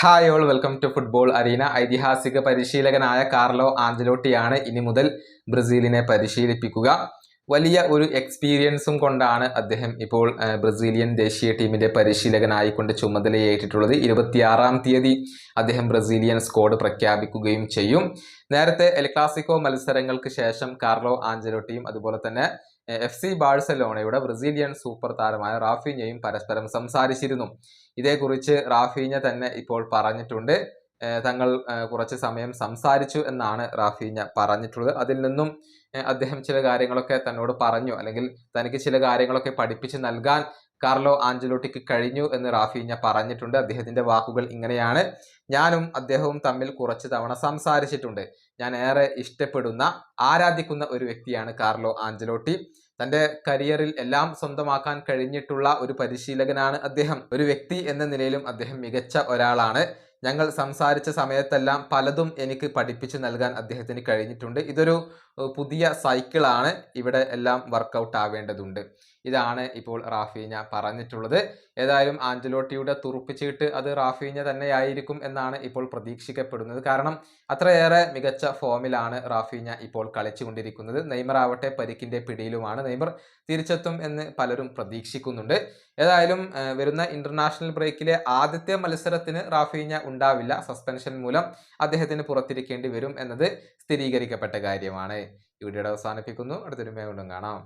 Hi all welcome to football arena ഐതിഹാസിക പരിശീലകനായ Carlo ആഞ്ചലോട്ടിയാണ് ഇനി മുതൽ ബ്രസീലിനെ പരിശീലിപ്പിക്കുക. വലിയ ഒരു എക്സ്പീരിയൻസും കൊണ്ടാണ് അദ്ദേഹം ഇപ്പോൾ ബ്രസീലിയൻ ദേശീയ ടീമിന്റെ പരിശീലകനായിക്കൊണ്ട് ചുമതലയേറ്റിട്ടുള്ളത്. ഇരുപത്തിയാറാം തീയതി അദ്ദേഹം ബ്രസീലിയൻ സ്ക്വാഡ് പ്രഖ്യാപിക്കുകയും ചെയ്യും. നേരത്തെ എൽ ക്ലാസിക്കോ മത്സരങ്ങൾക്ക് ശേഷം കാർലോ ആഞ്ചലോട്ടിയും അതുപോലെ തന്നെ എഫ് സി ബാഴ്സലോണയുടെ ബ്രസീലിയൻ സൂപ്പർ താരമായ റാഫീനയും പരസ്പരം സംസാരിച്ചിരുന്നു. ഇതേക്കുറിച്ച് റാഫീഞ്ഞ തന്നെ ഇപ്പോൾ പറഞ്ഞിട്ടുണ്ട്. തങ്ങൾ കുറച്ച് സമയം സംസാരിച്ചു എന്നാണ് റാഫീഞ്ഞ പറഞ്ഞിട്ടുള്ളത്. അതിൽ നിന്നും അദ്ദേഹം ചില കാര്യങ്ങളൊക്കെ തന്നോട് പറഞ്ഞു. അല്ലെങ്കിൽ തനിക്ക് ചില കാര്യങ്ങളൊക്കെ പഠിപ്പിച്ച് നൽകാൻ കാർലോ ആഞ്ചലോട്ടിക്ക് കഴിഞ്ഞു എന്ന് റാഫീഞ്ഞ പറഞ്ഞിട്ടുണ്ട്. അദ്ദേഹത്തിന്റെ വാക്കുകൾ ഇങ്ങനെയാണ്. ഞാനും അദ്ദേഹവും തമ്മിൽ കുറച്ച് തവണ സംസാരിച്ചിട്ടുണ്ട്. ഞാൻ ഏറെ ഇഷ്ടപ്പെടുന്ന ആരാധിക്കുന്ന ഒരു വ്യക്തിയാണ് കാർലോ ആഞ്ചലോട്ടി. തന്റെ കരിയറിൽ എല്ലാം സ്വന്തമാക്കാൻ കഴിഞ്ഞിട്ടുള്ള ഒരു പരിശീലകനാണ് അദ്ദേഹം. ഒരു വ്യക്തി എന്ന നിലയിലും അദ്ദേഹം മികച്ച ഒരാളാണ്. ഞങ്ങൾ സംസാരിച്ച സമയത്തെല്ലാം പലതും എനിക്ക് പഠിപ്പിച്ചു നൽകാൻ അദ്ദേഹത്തിന് കഴിഞ്ഞിട്ടുണ്ട്. ഇതൊരു പുതിയ സൈക്കിളാണ് ഇവിടെ എല്ലാം വർക്കൗട്ട് ആവേണ്ടതുണ്ട് ഇതാണ് ഇപ്പോൾ റാഫീഞ്ഞ പറഞ്ഞിട്ടുള്ളത്. ഏതായാലും ആഞ്ചലോട്ടിയുടെ തുറുപ്പിച്ചിട്ട് അത് റാഫീഞ്ഞ തന്നെയായിരിക്കും എന്നാണ് ഇപ്പോൾ പ്രതീക്ഷിക്കപ്പെടുന്നത്. കാരണം അത്രയേറെ മികച്ച ഫോമിലാണ് റാഫീഞ്ഞ ഇപ്പോൾ കളിച്ചുകൊണ്ടിരിക്കുന്നത്. നെയ്മർ ആവട്ടെ പരിക്കിന്റെ പിടിയിലുമാണ്. നെയ്മർ തിരിച്ചെത്തും എന്ന് പലരും പ്രതീക്ഷിക്കുന്നുണ്ട്. ഏതായാലും വരുന്ന ഇന്റർനാഷണൽ ബ്രേക്കിലെ ആദ്യത്തെ മത്സരത്തിന് റാഫീഞ്ഞ ഉണ്ടാവില്ല. സസ്പെൻഷൻ മൂലം അദ്ദേഹത്തിന് പുറത്തിരിക്കേണ്ടി വരും എന്നത് സ്ഥിരീകരിക്കപ്പെട്ട കാര്യമാണ്. ഈ അവസാനിപ്പിക്കുന്നു. അടുത്തൊരു വീണ്ടും കാണാം.